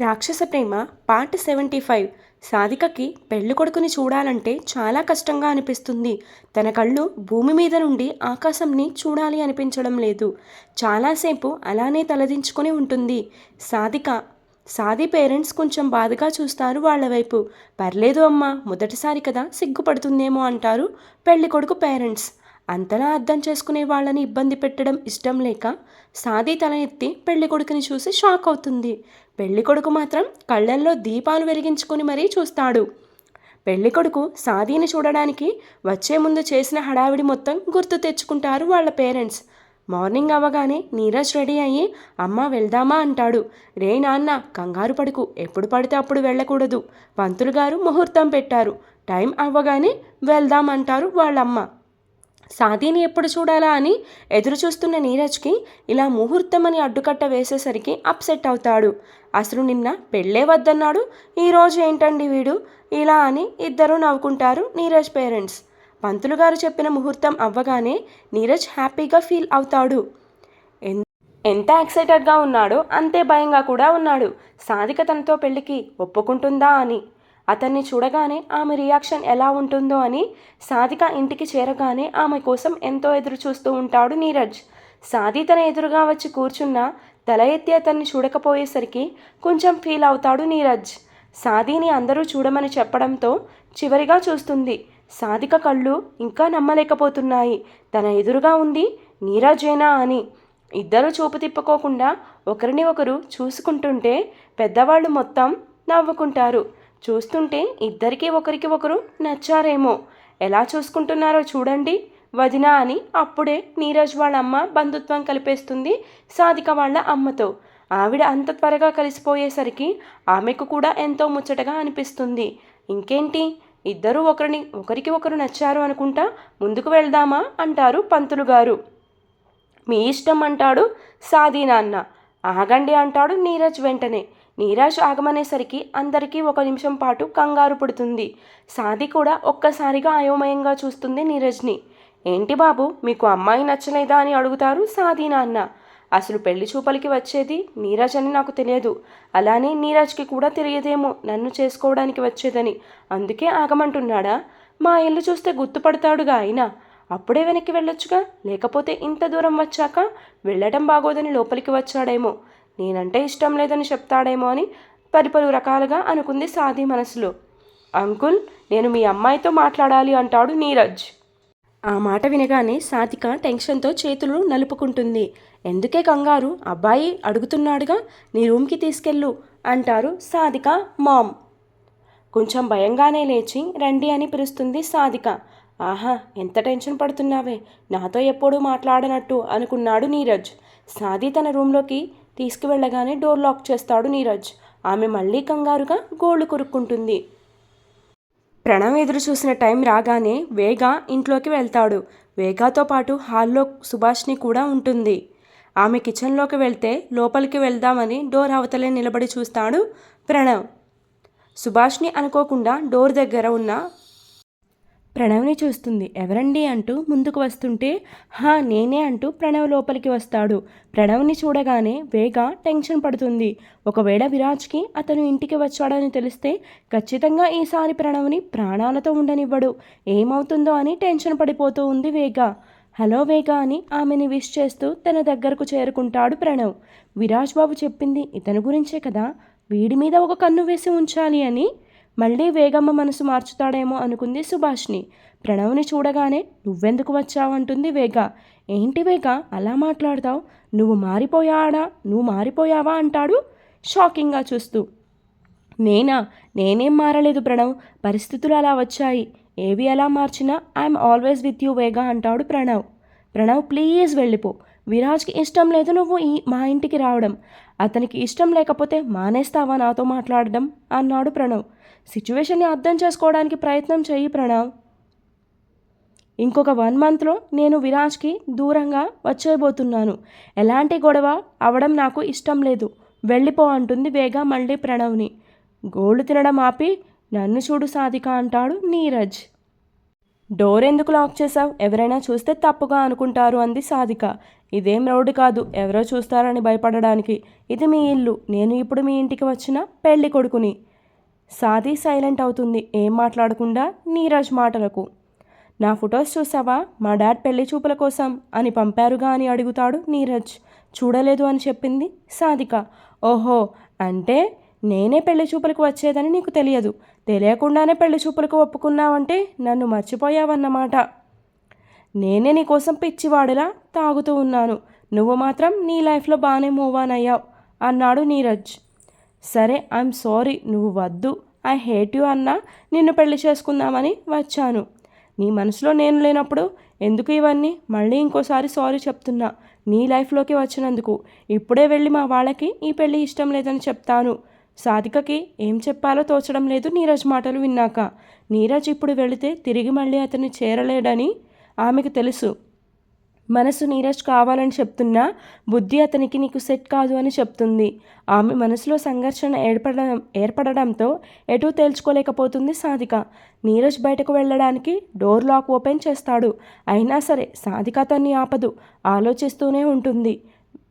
రాక్షస ప్రేమ part seventy five. సాధికకి పెళ్ళి కొడుకుని చూడాలంటే చాలా కష్టంగా అనిపిస్తుంది. తన కళ్ళు భూమి మీద నుండి ఆకాశంని చూడాలి అనిపించడం లేదు. చాలాసేపు అలానే తలదించుకొని ఉంటుంది. సాధిక సాది పేరెంట్స్ కొంచెం బాధగా చూస్తారు వాళ్ళ వైపు. పర్లేదు అమ్మా మొదటిసారి కదా సిగ్గుపడుతుందేమో అంటారు పెళ్ళి కొడుకు పేరెంట్స్. అంతలా అర్థం చేసుకునే వాళ్ళని ఇబ్బంది పెట్టడం ఇష్టం లేక సాది తల ఎత్తి పెళ్ళి కొడుకుని చూసి షాక్ అవుతుంది. పెళ్ళి కొడుకు మాత్రం కళ్ళల్లో దీపాలు వెలిగించుకుని మరీ చూస్తాడు. పెళ్ళి కొడుకు సాదీని చూడడానికి వచ్చే ముందు చేసిన హడావిడి మొత్తం గుర్తు తెచ్చుకుంటారు వాళ్ళ పేరెంట్స్. మార్నింగ్ అవ్వగానే నీరజ్ రెడీ అయ్యి అమ్మ వెళ్దామా అంటాడు. రే నాన్న కంగారు పడుకు. ఎప్పుడు పడితే అప్పుడు వెళ్ళకూడదు. పంతులు గారు ముహూర్తం పెట్టారు. టైం అవ్వగానే వెళ్దామంటారు వాళ్ళమ్మ. సాదీని ఎప్పుడు చూడాలా అని ఎదురు చూస్తున్న నీరజ్కి ఇలా ముహూర్తం అని అడ్డుకట్ట వేసేసరికి అప్సెట్ అవుతాడు. అసలు నిన్న పెళ్ళే వద్దన్నాడు. ఈరోజు ఏంటండి వీడు? ఇలా అని ఇద్దరూ నవ్వుకుంటారు నీరజ్ పేరెంట్స్. పంతులు గారు చెప్పిన ముహూర్తం అవ్వగానే నీరజ్ హ్యాపీగా ఫీల్ అవుతాడు. ఎంత ఎక్సైటెడ్గా ఉన్నాడో అంతే భయంగా కూడా ఉన్నాడు. సాధిక తనతో పెళ్ళికి ఒప్పుకుంటుందా అని. అతన్ని చూడగానే ఆమె రియాక్షన్ ఎలా ఉంటుందో అని సాధిక ఇంటికి చేరగానే ఆమె కోసం ఎంతో ఎదురు చూస్తూ ఉంటాడు నీరజ్. సాది తన ఎదురుగా వచ్చి కూర్చున్న తల ఎత్తి అతన్ని చూడకపోయేసరికి కొంచెం ఫీల్ అవుతాడు నీరజ్. సాదీని అందరూ చూడమని చెప్పడంతో చివరిగా చూస్తుంది సాధిక కళ్ళు ఇంకా నమ్మలేకపోతున్నాయి. తన ఎదురుగా ఉంది నీరజేనా అని. ఇద్దరు చూపు తిప్పుకోకుండా ఒకరిని ఒకరు చూసుకుంటుంటే పెద్దవాళ్ళు మొత్తం నవ్వుకుంటారు. చూస్తుంటే ఇద్దరికి ఒకరికి ఒకరు నచ్చారేమో. ఎలా చూసుకుంటున్నారో చూడండి. వదిన అని అప్పుడే నీరజ్ వాళ్ళ అమ్మ బంధుత్వం కలిపేస్తుంది సాధిక వాళ్ళ అమ్మతో. ఆవిడ అంత త్వరగా కలిసిపోయేసరికి ఆమెకు కూడా ఎంతో ముచ్చటగా అనిపిస్తుంది. ఇంకేంటి? ఇద్దరూ ఒకరిని ఒకరికి ఒకరు నచ్చారు అనుకుంటా ముందుకు వెళ్దామా? అంటారు పంతులు గారు. మీ ఇష్టం అంటాడు సాదీ నాన్న. ఆగండి అంటాడు నీరజ్ వెంటనే. నీరజ్ ఆగమనేసరికి అందరికీ ఒక నిమిషం పాటు కంగారు పుడుతుంది. సాది కూడా ఒక్కసారిగా అయోమయంగా చూస్తుంది నీరజ్ని. ఏంటి బాబు మీకు అమ్మాయి నచ్చలేదా? అని అడుగుతారు సాది నాన్న. అసలు పెళ్ళి చూపలికి వచ్చేది నీరజ్ అని నాకు తెలియదు. అలానే నీరజ్కి కూడా తెలియదేమో నన్ను చేసుకోవడానికి వచ్చేదని. అందుకే ఆగమంటున్నాడా? మా ఇల్లు చూస్తే గుర్తుపడతాడుగా అయినా. అప్పుడే వెనక్కి వెళ్ళొచ్చుగా? లేకపోతే ఇంత దూరం వచ్చాక? వెళ్ళటం బాగోదని లోపలికి వచ్చాడేమో. నేనంటే ఇష్టం లేదని చెప్తాడేమో అని పరిపలు రకాలుగా అనుకుంది సాది మనసులో. అంకుల్ నేను మీ అమ్మాయితో మాట్లాడాలి అంటాడు నీరజ్. ఆ మాట వినగానే సాతిక టెన్షన్తో చేతులు నలుపుకుంటుంది. ఎందుకే కంగారు? అబ్బాయి అడుగుతున్నాడుగా నీ రూమ్కి తీసుకెళ్ళు అంటారు సాధిక మామ్. కొంచెం భయంగానే లేచి రండి అని పిలుస్తుంది సాధిక. ఆహా ఎంత టెన్షన్ పడుతున్నావే? నాతో ఎప్పుడూ మాట్లాడనట్టు అనుకున్నాడు నీరజ్. సాది తన రూమ్లోకి తీసుకువెళ్ళగానే డోర్ లాక్ చేస్తాడు నీరజ్. ఆమె మళ్ళీ కంగారుగా గోళ్ళు కొరుక్కుంటుంది. ప్రణవ్ ఎదురు చూసిన టైం రాగానే వేగా ఇంట్లోకి వెళ్తాడు. వేగాతో పాటు హాల్లో సుభాష్ని కూడా ఉంటుంది. ఆమె కిచెన్లోకి వెళ్తే లోపలికి వెళ్దామని డోర్ అవతలే నిలబడి చూస్తాడు ప్రణవ్. సుభాష్ని అనుకోకుండా డోర్ దగ్గర ఉన్న ప్రణవ్ని చూస్తుంది. ఎవరండి అంటూ ముందుకు వస్తుంటే హా నేనే అంటూ ప్రణవ్ లోపలికి వస్తాడు. ప్రణవ్ని చూడగానే వేగ టెన్షన్ పడుతుంది. ఒకవేళ విరాజ్కి అతను ఇంటికి వచ్చాడని తెలిస్తే ఖచ్చితంగా ఈసారి ప్రణవ్ని ప్రాణాలతో ఉండనివ్వడు. ఏమవుతుందో అని టెన్షన్ పడిపోతూ ఉంది వేగ. హలో వేగ అని ఆమెని విష్ చేస్తూ తన దగ్గరకు చేరుకుంటాడు ప్రణవ్. విరాజ్ బాబు చెప్పింది ఇతని గురించే కదా? వీడి మీద ఒక కన్ను వేసి ఉంచాలి అని? మళ్ళీ వేగమ్మ మనసు మార్చుతాడేమో అనుకుంది సుభాష్ని ప్రణవ్ని చూడగానే నువ్వెందుకు వచ్చావు అంటుంది వేగ. ఏంటి వేగ అలా మాట్లాడతావు? నువ్వు మారిపోయాడా? నువ్వు మారిపోయావా అంటాడు షాకింగ్గా చూస్తూ. నేనా? నేనేం మారలేదు ప్రణవ్. పరిస్థితులు అలా వచ్చాయి. ఏవి ఎలా మార్చినా ఐఎమ్ ఆల్వేస్ విత్ యూ వేగా అంటాడు ప్రణవ్. ప్రణవ్ ప్లీజ్ వెళ్ళిపో. విరాజ్కి ఇష్టం లేదు నువ్వు ఈ మా ఇంటికి రావడం. అతనికి ఇష్టం లేకపోతే మానేస్తావా నాతో మాట్లాడడం? అన్నాడు ప్రణవ్. సిచ్యువేషన్ని అర్థం చేసుకోవడానికి ప్రయత్నం చెయ్యి ప్రణవ్. ఇంకొక వన్ మంత్లో నేను విరాజ్కి దూరంగా వచ్చేయబోతున్నాను. ఎలాంటి గొడవ అవడం నాకు ఇష్టం లేదు. వెళ్ళిపో అంటుంది వేగా మళ్ళీ ప్రణవ్ని. గోళ్ళు తినడం ఆపి నన్ను చూడు సాధిక అంటాడు నీరజ్. డోర్ ఎందుకు లాక్ చేశావు? ఎవరైనా చూస్తే తప్పుగా అనుకుంటారు అంది సాధిక. ఇదేం రోడ్డు కాదు ఎవరో చూస్తారని భయపడడానికి. ఇది మీ ఇల్లు నేను ఇప్పుడు మీ ఇంటికి వచ్చిన పెళ్ళి కొడుకుని. సాది సైలెంట్ అవుతుంది ఏం మాట్లాడకుండా నీరజ్ మాటలకు. నా ఫొటోస్ చూసావా? మా డాడ్ పెళ్ళి చూపుల కోసం అని పంపారుగా అని అడుగుతాడు నీరజ్. చూడలేదు అని చెప్పింది సాధిక. ఓహో అంటే నేనే పెళ్ళి చూపులకు వచ్చేదని నీకు తెలియదు. తెలియకుండానే పెళ్ళి చూపులకు ఒప్పుకున్నావంటే నన్ను మర్చిపోయావన్నమాట. నేనే నీకోసం పిచ్చివాడిలా తాగుతూ ఉన్నాను. నువ్వు మాత్రం నీ లైఫ్లో బాగానే మూవ్ ఆన్ అయ్యావు అన్నాడు నీరజ్. సరే ఐఎమ్ సారీ నువ్వు వద్దు ఐ హేట్ యు అన్నా నిన్ను పెళ్ళి చేసుకుందామని వచ్చాను. నీ మనసులో నేను లేనప్పుడు ఎందుకు ఇవన్నీ మళ్ళీ ఇంకోసారి సారీ చెప్తున్నా? నీ లైఫ్లోకి వచ్చినందుకు. ఇప్పుడే వెళ్ళి మా వాళ్ళకి ఈ పెళ్ళి ఇష్టం లేదని చెప్తాను. సాధికకి ఏం చెప్పాలో తోచడం లేదు నీరజ్ మాటలు విన్నాక. నీరజ్ ఇప్పుడు వెళితే తిరిగి మళ్ళీ అతన్ని చేరలేడని ఆమెకు తెలుసు. మనసు నీరజ్ కావాలని చెప్తున్నా బుద్ధి అతనికి నీకు సెట్ కాదు అని చెప్తుంది. ఆమె మనసులో సంఘర్షణ ఏర్పడడం ఏర్పడడంతో ఎటూ తేల్చుకోలేకపోతుంది సాధిక. నీరజ్ బయటకు వెళ్ళడానికి డోర్ లాక్ ఓపెన్ చేస్తాడు. అయినా సరే సాధిక అతన్ని ఆపదు ఆలోచిస్తూనే ఉంటుంది.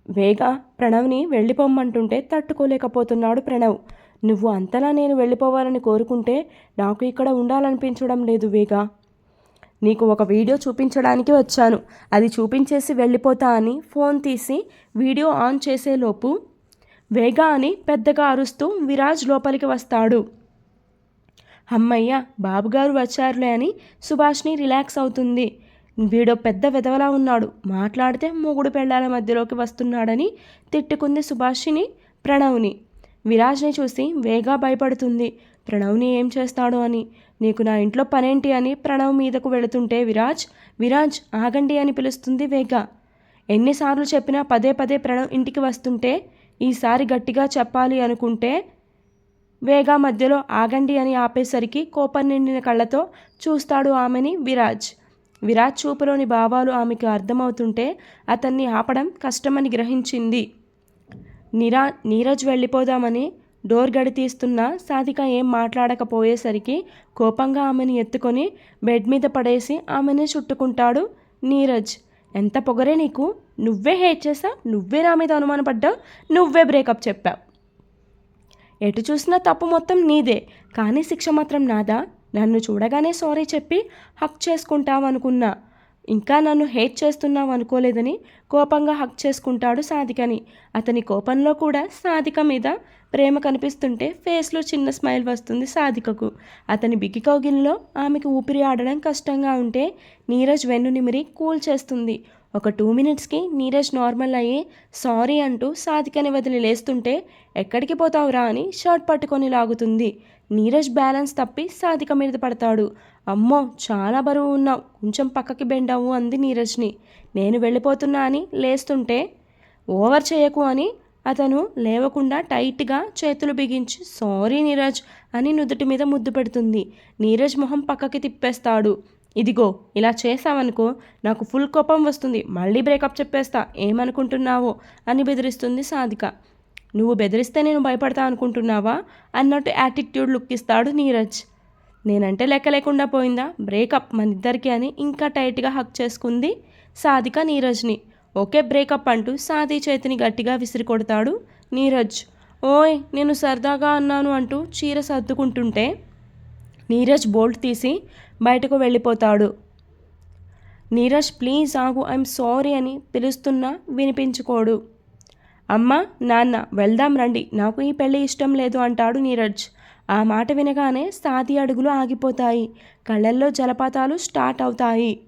వేగా ప్రణవ్ని వెళ్ళిపోమ్మంటుంటే తట్టుకోలేకపోతున్నాడు ప్రణవ్. నువ్వు అంతలా నేను వెళ్ళిపోవాలని కోరుకుంటే నాకు ఇక్కడ ఉండాలనిపించడం లేదు వేగా. నీకు ఒక వీడియో చూపించడానికి వచ్చాను. అది చూపించేసి వెళ్ళిపోతా అని ఫోన్ తీసి వీడియో ఆన్ చేసేలోపు వేగా అని పెద్దగా అరుస్తూ విరాజ్ లోపలికి వస్తాడు. అమ్మయ్య బాబుగారు వచ్చారులే అని సుభాష్ని రిలాక్స్ అవుతుంది. వీడో పెద్ద విధవలా ఉన్నాడు. మాట్లాడితే మూగుడు పెళ్ళాల మధ్యలోకి వస్తున్నాడని తిట్టుకుంది సుభాషిని ప్రణవ్ని. విరాజ్ని చూసి వేగా భయపడుతుంది. ప్రణవ్ని ఏం చేస్తాడు అని. నీకు నా ఇంట్లో పనేంటి అని ప్రణవ్ మీదకు వెళుతుంటే విరాజ్ విరాజ్ ఆగండి అని పిలుస్తుంది వేగ. ఎన్నిసార్లు చెప్పినా పదే పదే ప్రణవ్ ఇంటికి వస్తుంటే ఈసారి గట్టిగా చెప్పాలి అనుకుంటే వేగా మధ్యలో ఆగండి అని ఆపేసరికి కోపం నిండిన కళ్ళతో చూస్తాడు ఆమెని విరాజ్. విరాట్ చూపులోని భావాలు ఆమెకు అర్థమవుతుంటే అతన్ని ఆపడం కష్టమని గ్రహించింది. నిరా నీరజ్ వెళ్ళిపోదామని డోర్ గడి తీస్తున్న సాధిక ఏం మాట్లాడకపోయేసరికి కోపంగా ఆమెను ఎత్తుకొని బెడ్ మీద పడేసి ఆమెని చుట్టుకుంటాడు నీరజ్. ఎంత పొగరే నీకు? నువ్వే హేట్ చేసా నువ్వే నా మీద అనుమానపడ్డావు? నువ్వే బ్రేకప్ చెప్పావు? ఎటు చూసినా తప్పు మొత్తం నీదే. కానీ శిక్ష మాత్రం నాదా? నన్ను చూడగానే సారీ చెప్పి హక్ చేసుకుంటావనుకున్నా. ఇంకా నన్ను హేట్ చేస్తున్నావు అనుకోలేదని కోపంగా హక్ చేసుకుంటాడు సాధికని. అతని కోపంలో కూడా సాధిక మీద ప్రేమ కనిపిస్తుంటే ఫేస్లో చిన్న స్మైల్ వస్తుంది సాధికకు. అతని బిగి కౌగిల్లో ఆమెకు ఊపిరి ఆడడం కష్టంగా ఉంటే నీరజ్ వెన్ను నిమిరి కూల్ చేస్తుంది. ఒక టూ మినిట్స్కి నీరజ్ నార్మల్ అయ్యి సారీ అంటూ సాధికని వదిలి లేస్తుంటే ఎక్కడికి పోతావురా అని షర్ట్ పట్టుకొని లాగుతుంది. నీరజ్ బ్యాలెన్స్ తప్పి సాధిక మీద పడతాడు. అమ్మో చాలా బరువు ఉన్నావు. కొంచెం పక్కకి బెండవు అంది నీరజ్ని. నేను వెళ్ళిపోతున్నా అని లేస్తుంటే ఓవర్ చేయకు అని అతను లేవకుండా టైట్గా చేతులు బిగించి సారీ నీరజ్ అని నుదుటి మీద ముద్దు పెడుతుంది. నీరజ్ మొహం పక్కకి తిప్పేస్తాడు. ఇదిగో ఇలా చేసావనుకో నాకు ఫుల్ కోపం వస్తుంది. మళ్ళీ బ్రేకప్ చెప్పేస్తా. ఏమనుకుంటున్నావో అని బెదిరిస్తుంది సాధిక. నువ్వు బెదిరిస్తే నేను భయపడతా అనుకుంటున్నావా? అన్నట్టు యాటిట్యూడ్ లుక్ ఇస్తాడు నీరజ్. నేనంటే లెక్క లేకుండా పోయిందా? బ్రేకప్ మన ఇద్దరికి అని ఇంకా టైట్గా హక్ చేసుకుంది సాధిక నీరజ్ని. ఓకే బ్రేకప్ అంటూ సాధి చేతిని గట్టిగా విసిరి కొడతాడు నీరజ్. ఓయ్ నేను సరదాగా అన్నాను అంటూ చీర సర్దుకుంటుంటే నీరజ్ బోల్ట్ తీసి బయటకు వెళ్ళిపోతాడు. నీరజ్ ప్లీజ్ ఆగు ఐఎమ్ సారీ అని పిలుస్తున్నా వినిపించుకోడు. అమ్మ నాన్న వెళ్దాం రండి నాకు ఈ పెళ్ళి ఇష్టం లేదు అంటాడు నీరజ్. ఆ మాట వినగానే సాతి అడుగులు ఆగిపోతాయి. కళ్ళల్లో జలపాతాలు స్టార్ట్ అవుతాయి.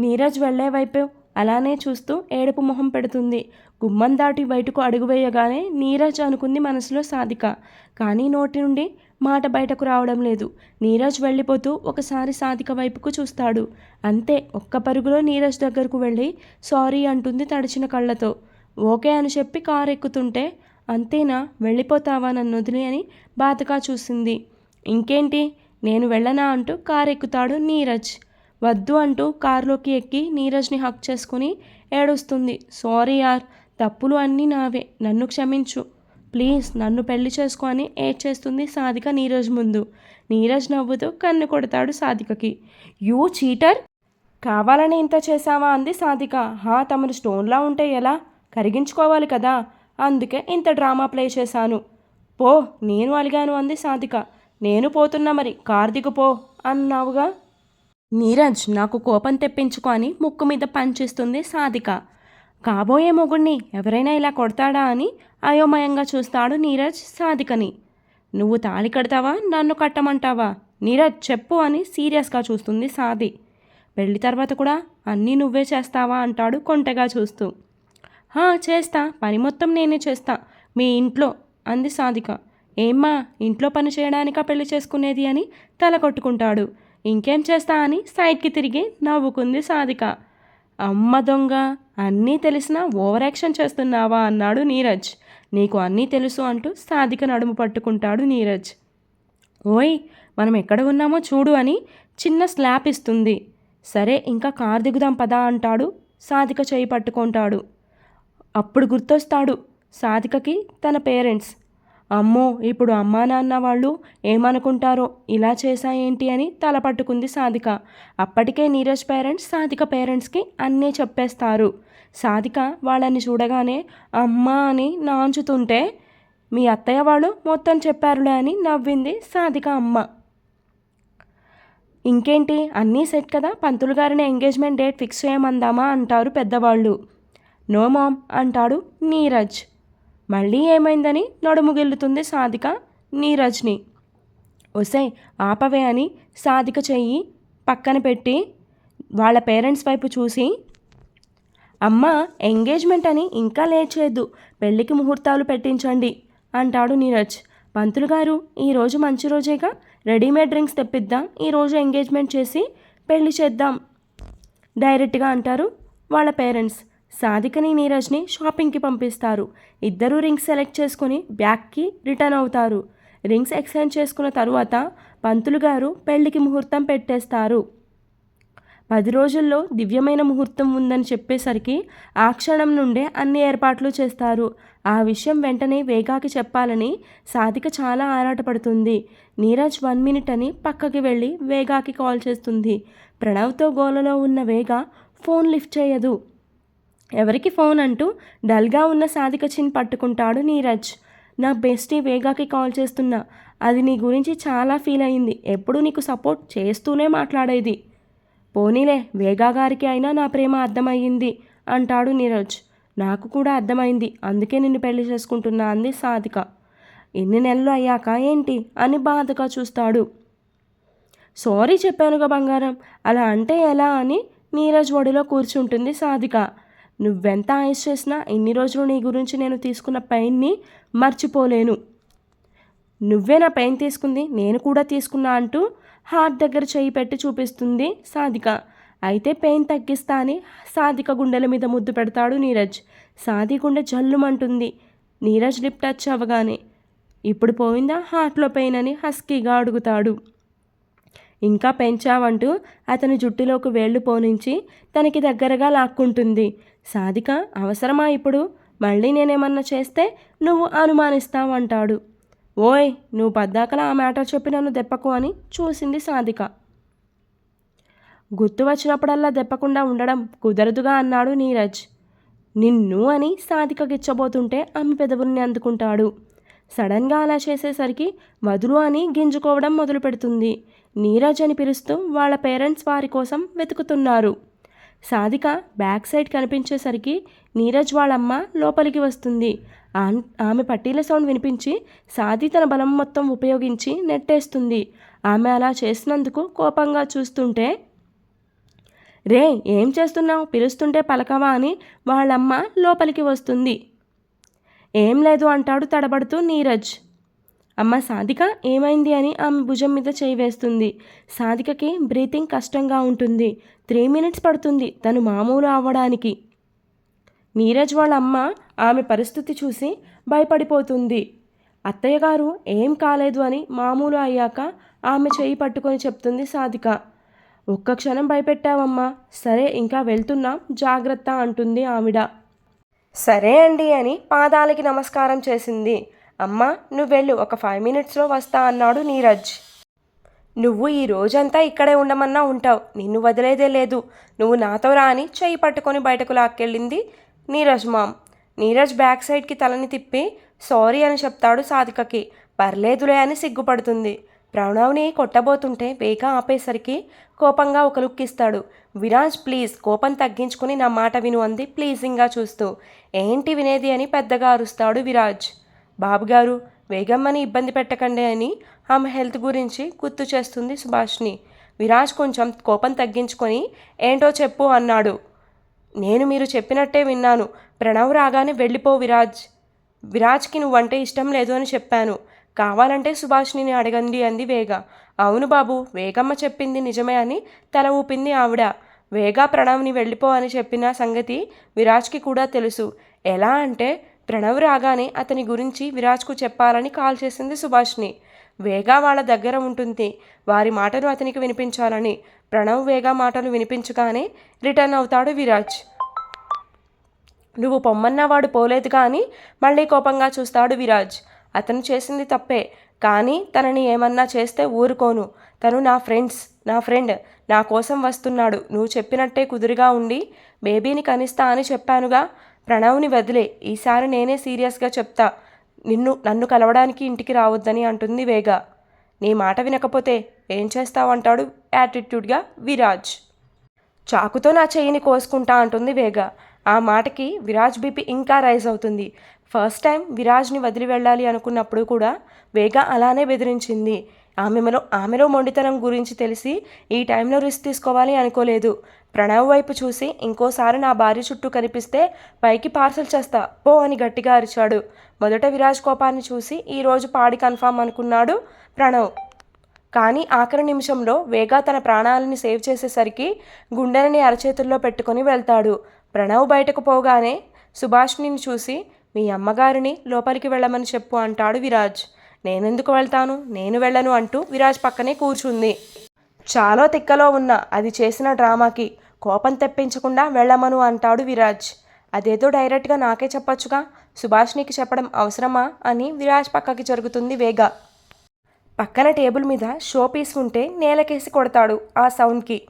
నీరజ్ వెళ్ళే వైపు అలానే చూస్తూ ఏడుపు మొహం పెడుతుంది. గుమ్మం దాటి బయటకు అడుగు వేయగానే నీరజ్ అనుకుంది మనసులో సాధిక. కానీ నోటి నుండి మాట బయటకు రావడం లేదు. నీరజ్ వెళ్ళిపోతూ ఒకసారి సాధిక వైపుకు చూస్తాడు. అంతే ఒక్క పరుగులో నీరజ్ దగ్గరకు వెళ్ళి సారీ అంటుంది తడిచిన కళ్ళతో. ఓకే అని చెప్పి కారు ఎక్కుతుంటే అంతేనా వెళ్ళిపోతావా నన్ను వదిలి అని బాధగా చూసింది. ఇంకేంటి నేను వెళ్ళనా అంటూ కారు ఎక్కుతాడు నీరజ్. వద్దు అంటూ కారులోకి ఎక్కి నీరజ్ని హక్ చేసుకుని ఏడుస్తుంది. సారీ యార్ తప్పులు అన్నీ నావే నన్ను క్షమించు. ప్లీజ్ నన్ను పెళ్ళి చేసుకో అని ఏడ్చేస్తుంది సాధిక నీరజ్ ముందు. నీరజ్ నవ్వుతూ కన్ను కొడతాడు సాధికకి. You cheater? కావాలని ఇంత చేశావా? అంది సాధిక. హా తమరు స్టోన్లా ఉంటే ఎలా? కరిగించుకోవాలి కదా? అందుకే ఇంత డ్రామా ప్లే చేశాను. పో నేను అలిగాను అంది సాధిక. నేను పోతున్నా మరి కార్ పో అన్నావుగా. నీరజ్ నాకు కోపం తెప్పించుకొని ముక్కు మీద పంచిస్తుంది సాధిక. కాబోయే మొగుణ్ణి ఎవరైనా ఇలా కొడతాడా అని అయోమయంగా చూస్తాడు నీరజ్ సాధికని. నువ్వు తాళి కడతావా? నన్ను కట్టమంటావా? నీరజ్ చెప్పు అని సీరియస్గా చూస్తుంది సాది. పెళ్ళి తర్వాత కూడా అన్నీ నువ్వే చేస్తావా? అంటాడు కొంటెగా చూస్తూ. "హా, చేస్తా. పని మొత్తం నేనే చేస్తా. మీ ఇంట్లో అంది సాధిక. ఏమ్మా ఇంట్లో పని చేయడానికా పెళ్ళి చేసుకునేది? అని తల కొట్టుకుంటాడు. ఇంకేం చేస్తా? అని సైడ్కి తిరిగి నవ్వుకుంది సాధిక. అమ్మ దొంగ అన్నీ తెలిసినా ఓవర్ యాక్షన్ చేస్తున్నావా అన్నాడు నీరజ్. నీకు అన్నీ తెలుసు అంటూ సాధిక నడుము పట్టుకుంటాడు నీరజ్. ఓయ్ మనం ఎక్కడ ఉన్నామో చూడు అని చిన్న స్లాప్ ఇస్తుంది. సరే ఇంకా కార్ దిగుదాం పదా అంటాడు సాధిక చేయి పట్టుకుంటాడు. అప్పుడు గుర్తొస్తాడు సాధికకి తన పేరెంట్స్. అమ్మో ఇప్పుడు అమ్మా నాన్న వాళ్ళు ఏమనుకుంటారో ఇలా చేశా ఏంటి అని తల పట్టుకుంది సాధిక. అప్పటికే నీరజ్ పేరెంట్స్ సాధిక పేరెంట్స్కి అన్నీ చెప్పేస్తారు. సాధిక వాళ్ళని చూడగానే అమ్మా అని నాంచుతుంటే మీ అత్తయ్య వాళ్ళు మొత్తం చెప్పారులే అని నవ్వింది సాధిక అమ్మ. ఇంకేంటి అన్నీ సెట్ కదా? పంతులు గారిని ఎంగేజ్మెంట్ డేట్ ఫిక్స్ చేయమందామా? అంటారు పెద్దవాళ్ళు. నో మామ్ అంటాడు నీరజ్. మళ్ళీ ఏమైందని నడుము గెల్లుతుంది సాధిక నీరజ్ని. ఒసే ఆపవే అని సాధిక చెయ్యి పక్కన పెట్టి వాళ్ళ పేరెంట్స్ వైపు చూసి అమ్మ ఎంగేజ్మెంట్ అని ఇంకా లేట్ చేయొద్దు పెళ్ళికి ముహూర్తాలు పెట్టించండి అంటాడు నీరజ్. పంతులు గారు ఈరోజు మంచి రోజేగా? రెడీమేడ్ డ్రింక్స్ తెప్పిద్దాం? ఈరోజు ఎంగేజ్మెంట్ చేసి పెళ్ళి చేద్దాం డైరెక్ట్గా అంటారు వాళ్ళ పేరెంట్స్. సాధికని నీరజ్ని షాపింగ్కి పంపిస్తారు. ఇద్దరు రింగ్స్ సెలెక్ట్ చేసుకుని బ్యాగ్కి రిటర్న్ అవుతారు. రింగ్స్ ఎక్స్చేంజ్ చేసుకున్న తరువాత పంతులు గారు పెళ్ళికి ముహూర్తం పెట్టేస్తారు. పది రోజుల్లో దివ్యమైన ముహూర్తం ఉందని చెప్పేసరికి ఆ క్షణం నుండే అన్ని ఏర్పాట్లు చేస్తారు. ఆ విషయం వెంటనే వేగాకి చెప్పాలని సాధిక చాలా ఆరాటపడుతుంది. నీరజ్ వన్ మినిట్ అని పక్కకి వెళ్ళి వేగాకి కాల్ చేస్తుంది. ప్రణవ్తో గోలలో ఉన్న వేగ ఫోన్ లిఫ్ట్ చేయదు. ఎవరికి ఫోన్ అంటూ డల్గా ఉన్న సాధికచిన్ పట్టుకుంటాడు నీరజ్. నా బెస్టీ వేగాకి కాల్ చేస్తున్నా. అది నీ గురించి చాలా ఫీల్ అయింది. ఎప్పుడు నీకు సపోర్ట్ చేస్తూనే మాట్లాడేది. పోనీలే వేగా గారికి అయినా నా ప్రేమ అర్థమయ్యింది అంటాడు నీరజ్. నాకు కూడా అర్థమైంది అందుకే నిన్ను పెళ్ళి చేసుకుంటున్నా అంది సాధిక. ఎన్ని నెలలు అయ్యాక ఏంటి? అని బాధగా చూస్తాడు. సారీ చెప్పానుగా బంగారం. అలా అంటే ఎలా అని నీరజ్ ఒడిలో కూర్చుంటుంది సాధిక. నువ్వెంత ఆయుష్ చేసినా ఇన్ని రోజులు నీ గురించి నేను తీసుకున్న పెయిన్ని మర్చిపోలేను. నువ్వే నా పెయిన్ తీసుకుంది నేను కూడా తీసుకున్నా అంటూ హార్ట్ దగ్గర చేయి పెట్టి చూపిస్తుంది సాధిక. అయితే పెయిన్ తగ్గిస్తా అని సాధిక గుండెల మీద ముద్దు పెడతాడు నీరజ్. సాధి గుండె జల్లుమంటుంది. నీరజ్ లిప్ టచ్ అవ్వగానే ఇప్పుడు పోయిందా హార్ట్లో పెయిన్? అని హస్కీగా అడుగుతాడు. ఇంకా పెంచావంటూ అతని జుట్టులోకి వేళ్ళు పోనించి తనకి దగ్గరగా లాక్కుంటుంది. సాధిక అవసరమా ఇప్పుడు? మళ్ళీ నేనేమన్నా చేస్తే నువ్వు అనుమానిస్తావంటాడు. ఓయ్ నువ్వు పద్దాకలా ఆ మ్యాటర్ చెప్పి నన్ను దెప్పకు అని చూసింది సాధిక. గుర్తు వచ్చినప్పుడల్లా దెప్పకుండా ఉండడం కుదరదుగా అన్నాడు నీరజ్. నిన్ను అని సాధిక గిచ్చబోతుంటే ఆమె పెదవుల్ని అందుకుంటాడు. సడన్గా అలా చేసేసరికి వదులు అని గింజుకోవడం మొదలు పెడుతుంది నీరజ్ అని పిలుస్తూ వాళ్ళ పేరెంట్స్ వారి కోసం వెతుకుతున్నారు. సాధిక బ్యాక్ సైడ్ కనిపించేసరికి నీరజ్ వాళ్ళమ్మ లోపలికి వస్తుంది. ఆమె పట్టీల సౌండ్ వినిపించి సాది తన బలం మొత్తం ఉపయోగించి నెట్టేస్తుంది. ఆమె అలా చేసినందుకు కోపంగా చూస్తుంటే రే ఏం చేస్తున్నావు? పిలుస్తుంటే పలకవా అని వాళ్ళమ్మ లోపలికి వస్తుంది. ఏం లేదు అంటాడు తడబడుతూ నీరజ్. అమ్మ సాధిక ఏమైంది అని ఆమె భుజం మీద చేయి వేస్తుంది. సాధికకి బ్రీతింగ్ కష్టంగా ఉంటుంది. త్రీ మినిట్స్ పడుతుంది తను మామూలు అవ్వడానికి. నీరజ్ వాళ్ళ అమ్మ ఆమె పరిస్థితి చూసి భయపడిపోతుంది. అత్తయ్య గారు ఏం కాలేదు అని మామూలు అయ్యాక ఆమె చేయి పట్టుకొని చెప్తుంది సాధిక. ఒక్క క్షణం భయపెట్టావమ్మా. సరే ఇంకా వెళ్తున్నాం. జాగ్రత్త అంటుంది ఆవిడ. సరే అండి అని పాదాలకి నమస్కారం చేసింది. అమ్మ నువ్వు వెళ్ళు ఒక ఫైవ్ మినిట్స్లో వస్తా అన్నాడు నీరజ్. నువ్వు ఈ రోజంతా ఇక్కడే ఉండమన్నా ఉంటావు. నిన్ను వదిలేదే లేదు. నువ్వు నాతో రా అని చెయ్యి పట్టుకొని బయటకు లాక్కెళ్ళింది నీరజ్ మామ్. నీరజ్ బ్యాక్ సైడ్కి తలని తిప్పి సారీ అని చెప్తాడు సాధికకి. పర్లేదులే అని సిగ్గుపడుతుంది. ప్రణవ్ని కొట్టబోతుంటే వేగ ఆపేసరికి కోపంగా ఒక లుక్ ఇస్తాడు. విరాజ్ ప్లీజ్ కోపం తగ్గించుకుని నా మాట విను అంది ప్లీజింగ్గా చూస్తూ. ఏంటి వినేది అని పెద్దగా అరుస్తాడు విరాజ్. బాబుగారు వేగమ్మని ఇబ్బంది పెట్టకండి అని ఆమె హెల్త్ గురించి గుర్తు చేస్తుంది సుభాష్ని. విరాజ్ కొంచెం కోపం తగ్గించుకొని ఏంటో చెప్పు అన్నాడు. నేను మీరు చెప్పినట్టే విన్నాను. ప్రణవ్ రాగానే వెళ్ళిపో విరాజ్. విరాజ్కి నువ్వంటే ఇష్టం లేదు అని చెప్పాను. కావాలంటే సుభాష్ని అడగండి అంది వేగ. అవును బాబు వేగమ్మ చెప్పింది నిజమే అని తల ఊపింది ఆవిడ. వేగ ప్రణవ్ని వెళ్ళిపో అని చెప్పిన సంగతి విరాజ్కి కూడా తెలుసు. ఎలా అంటే ప్రణవ్ రాగానే అతని గురించి విరాజ్కు చెప్పాలని కాల్ చేసింది సుభాష్ని. వేగా వాళ్ళ దగ్గర ఉంటుంది వారి మాటలు అతనికి వినిపించాలని ప్రణవ్ వేగా మాటలు వినిపించగానే రిటర్న్ అవుతాడు విరాజ్. నువ్వు పొమ్మన్నవాడు పోలేదు కానీ మళ్ళీ కోపంగా చూస్తాడు విరాజ్. అతను చేసింది తప్పే కానీ తనని ఏమన్నా చేస్తే ఊరుకోను. తను నా ఫ్రెండ్స్ నా ఫ్రెండ్ నా కోసం వస్తున్నాడు. నువ్వు చెప్పినట్టే కుదురుగా ఉండి బేబీని కనిస్తా అని చెప్పానుగా ప్రణవ్ని వదిలే ఈసారి నేనే సీరియస్గా చెప్తా. నిన్ను నన్ను కలవడానికి ఇంటికి రావద్దని అంటుంది వేగ. నీ మాట వినకపోతే ఏం చేస్తావంటాడు యాటిట్యూడ్గా విరాజ్. చాకుతో నా చెయ్యిని కోసుకుంటా అంటుంది వేగ. ఆ మాటకి విరాజ్ బీపీ ఇంకా రైజ్ అవుతుంది. ఫస్ట్ టైం విరాజ్ని వదిలి వెళ్ళాలి అనుకున్నప్పుడు కూడా వేగ అలానే బెదిరించింది. ఆమెలో ఆమెలో మొండితనం గురించి తెలిసి ఈ టైంలో రిస్క్ తీసుకోవాలి అనుకోలేదు. ప్రణవ్ వైపు చూసి ఇంకోసారి నా భార్య చుట్టూ కనిపిస్తే పైకి పార్సల్ చేస్తా పో అని గట్టిగా అరిచాడు. మొదట విరాజ్ కోపాన్ని చూసి ఈరోజు పాడి కన్ఫామ్ అనుకున్నాడు ప్రణవ్. కానీ ఆఖరి నిమిషంలో వేగా తన ప్రాణాలని సేవ్ చేసేసరికి గుండెనని అరచేతుల్లో పెట్టుకొని వెళ్తాడు. ప్రణవ్ బయటకు పోగానే సుభాష్ని చూసి మీ అమ్మగారిని లోపలికి వెళ్ళమని చెప్పు అంటాడు విరాజ్. నేనెందుకు వెళ్తాను? నేను వెళ్ళను అంటూ విరాజ్ పక్కనే కూర్చుంది. చాలా తిక్కలో ఉన్న అది చేసిన డ్రామాకి. కోపం తెప్పించకుండా వెళ్ళమను అంటాడు విరాజ్. అదేదో డైరెక్ట్గా నాకే చెప్పొచ్చుగా? సుభాష్నికి చెప్పడం అవసరమా? అని విరాజ్ పక్కకి జరుగుతుంది వేగ. పక్కన టేబుల్ మీద షో పీస్ ఉంటే నేలకేసి కొడతాడు ఆ సౌండ్కి.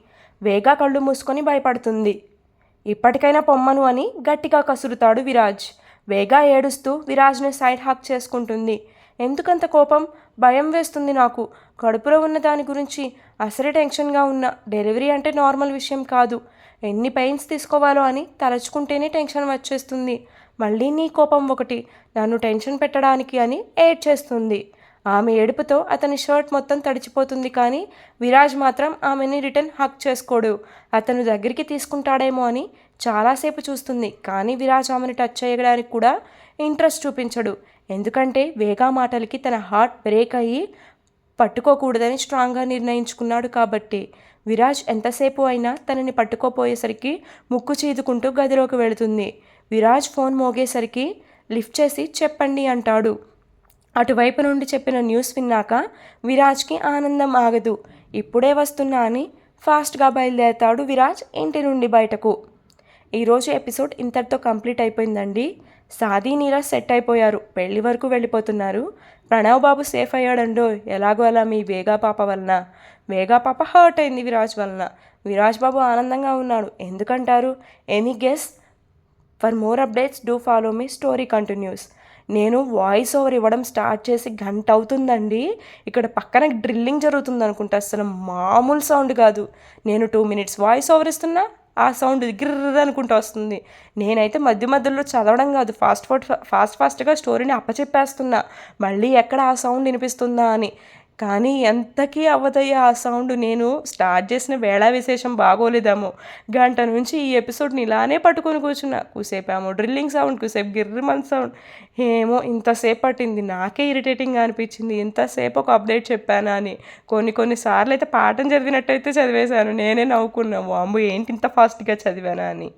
వేగా కళ్ళు మూసుకొని భయపడుతుంది. ఇప్పటికైనా పొమ్మను అని గట్టిగా కసురుతాడు విరాజ్. వేగా ఏడుస్తూ విరాజ్ని సైడ్ హాక్ చేసుకుంటుంది. ఎందుకంత కోపం? భయం వేస్తుంది నాకు. కడుపులో ఉన్న దాని గురించి అసలే టెన్షన్గా ఉన్న డెలివరీ అంటే నార్మల్ విషయం కాదు. ఎన్ని పెయిన్స్ తీసుకోవాలో అని తలచుకుంటేనే టెన్షన్ వచ్చేస్తుంది. మళ్ళీ నీ కోపం ఒకటి నన్ను టెన్షన్ పెట్టడానికి అని ఏడ్ చేస్తుంది ఆమె ఏడుపుతో అతని షర్ట్ మొత్తం తడిచిపోతుంది కానీ విరాజ్ మాత్రం ఆమెని రిటర్న్ హక్ చేసుకోడు. అతను దగ్గరికి తీసుకుంటాడేమో అని చాలాసేపు చూస్తుంది కానీ విరాజ్ ఆమెను టచ్ చేయడానికి కూడా ఇంట్రెస్ట్ చూపించడు. ఎందుకంటే వేగా మాటలకి తన హార్ట్ బ్రేక్ అయ్యి పట్టుకోకూడదని స్ట్రాంగ్గా నిర్ణయించుకున్నాడు కాబట్టి. విరాజ్ ఎంతసేపు అయినా తనని పట్టుకోపోయేసరికి ముక్కు చీదుకుంటూ గదిలోకి వెళుతుంది. విరాజ్ ఫోన్ మోగేసరికి లిఫ్ట్ చేసి చెప్పండి అంటాడు. అటువైపు నుండి చెప్పిన న్యూస్ విన్నాక విరాజ్కి ఆనందం ఆగదు. ఇప్పుడే వస్తున్నా అని ఫాస్ట్గా బయలుదేరతాడు విరాజ్ ఇంటి నుండి బయటకు. ఈరోజు ఎపిసోడ్ ఇంతటితో కంప్లీట్ అయిపోయిందండి. సాదీ నీరజ్ సెట్ అయిపోయారు. పెళ్ళి వరకు వెళ్ళిపోతున్నారు. ప్రణవ్ బాబు సేఫ్ అయ్యాడండో? ఎలాగో అలా మీ వేగా పాప వలన. వేగా పాప హర్ట్ అయింది విరాజ్ వలన. విరాజ్ బాబు ఆనందంగా ఉన్నాడు. ఎందుకంటారు? Any guess for more updates do follow me story continues నేను వాయిస్ ఓవర్ ఇవ్వడం స్టార్ట్ చేసి గంట అవుతుందండి. ఇక్కడ పక్కన డ్రిల్లింగ్ జరుగుతుంది అనుకుంటా అసలు మామూలు సౌండ్ కాదు. నేను టూ మినిట్స్ వాయిస్ ఓవర్ ఇస్తున్నా. ఆ సౌండ్ గిర్ర అనుకుంటూ వస్తుంది. నేనైతే మధ్య మధ్యలో చదవడం కాదు. ఫాస్ట్ ఫాస్ట్ ఫాస్ట్ ఫాస్ట్గా స్టోరీని అప్పచెప్పేస్తున్నా. మళ్ళీ ఎక్కడ ఆ సౌండ్ వినిపిస్తుందా అని. కానీ ఎంతకీ అవ్వదయ్యా ఆ సౌండ్? నేను స్టార్ట్ చేసిన వేళా విశేషం బాగోలేదేమో. గంట నుంచి ఈ ఎపిసోడ్ని ఇలానే పట్టుకొని కూర్చున్నా. కూసేపేమో డ్రిల్లింగ్ సౌండ్ కూసేపు గిర్రిమన్ సౌండ్. ఏమో ఇంతసేపు పట్టింది. నాకే ఇరిటేటింగ్గా అనిపించింది. ఇంతసేపు ఒక అప్డేట్ చెప్పానా అని. కొన్ని సార్లు అయితే పాఠం చదివినట్టయితే చదివేశాను. నేనే నవ్వుకున్నాము అమ్ము ఏంటి ఇంత ఫాస్ట్గా చదివానా అని.